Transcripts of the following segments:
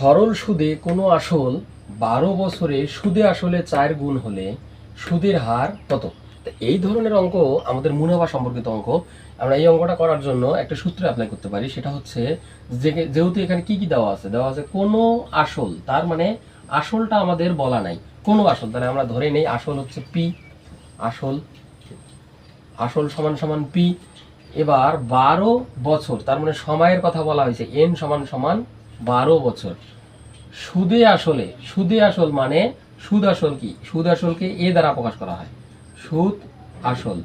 সরল সুদে কোনো আসল বারো বছরে সুদে আসলে চার গুণ হলে সুদের হার কত? এই ধরনের অঙ্ক আমাদের মুনাফা সম্পর্কিত অঙ্ক। আমরা এই অঙ্কটা করার জন্য একটা সূত্র অ্যাপ্লাই করতে পারি, সেটা হচ্ছে যে যেহেতু এখানে কি কি দেওয়া আছে? দেওয়া আছে কোনো আসল, তার মানে আসলটা আমাদের বলা নাই। কোনো আসল, তাহলে আমরা ধরে নেই আসল হচ্ছে পি, আসল আসল সমান সমান পি। এবার বারো বছর, তার মানে সময়ের কথা বলা হয়েছে, এন সমান সমান বারো বছর। সুদে আসলে, সুদে আসল মানে সুদ আসল কি? সুদ আসলকে এ দ্বারা প্রকাশ করা হয়। সুদ আসল,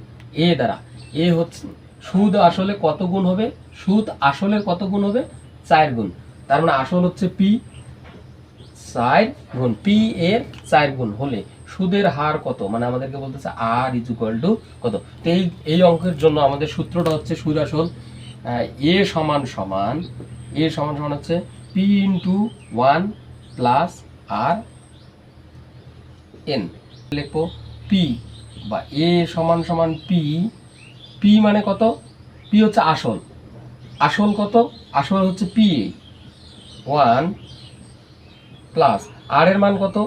এ দ্বারা। এ হচ্ছে, সুদ আসলে কত গুণ হবে? সুদ আসলে কত গুণ হবে? চার গুণ। তার মানে আসল হচ্ছে পি, চার গুণ। পি এর চার গুণ হলে সুদের হার কত? মানে আমাদেরকে বলতেছে আর ইজ ইকুয়াল টু কত? এই এই অঙ্কের জন্য আমাদের সূত্রটা হচ্ছে সুদ আসল এ সমান সমান, এ সমান সমান হচ্ছে P into one plus R N. লিখব পি বা এ সমান সমান পি পি মানে কত? পি হচ্ছে আসল। আসল কত? আসল হচ্ছে পি ওয়ান প্লাস আর এর মান কত?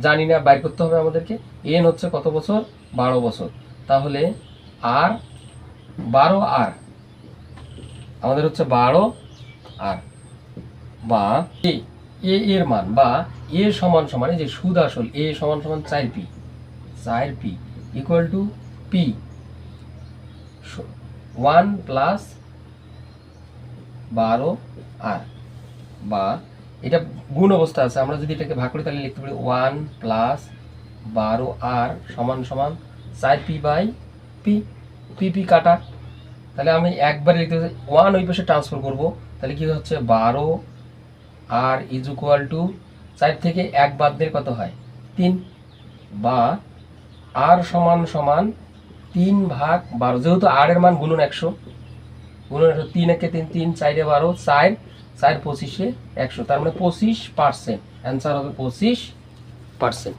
জানি না, বাইর করতে হবে আমাদেরকে। এন হচ্ছে কত বছর? বারো বছর। তাহলে আর বারো আর। আমাদের হচ্ছে বারো আর। বা এ এ এর মান বা এ সমান সমান যে সুদ আসল, এ সমান সমান চার পি চার P equal to P. One plus বারো আর, বা এটা গুণ অবস্থা আছে, আমরা যদি এটাকে ভাগ করি, তাহলে লিখতে পারি ওয়ান প্লাস বারো আর সমান সমান চার P by P P P কাটা। তাহলে আমি একবারে লিখতে ওয়ান ওই পাশে ট্রান্সফার করব, তাহলে কী হচ্ছে? বারো আর ইজ ইকুয়াল টু চার থেকে এক বাদ দিয়ে কত হয়? তিন। বা আর সমান সমান তিন ভাগ বারো। যেহেতু আর এর মান গুণন একশো গুণন একশো তিন একে তিন তিন চাইরে বারো, চার চার পঁচিশে একশো। তার মানে পঁচিশ পার্সেন্ট অ্যান্সার হবে পঁচিশ পার্সেন্ট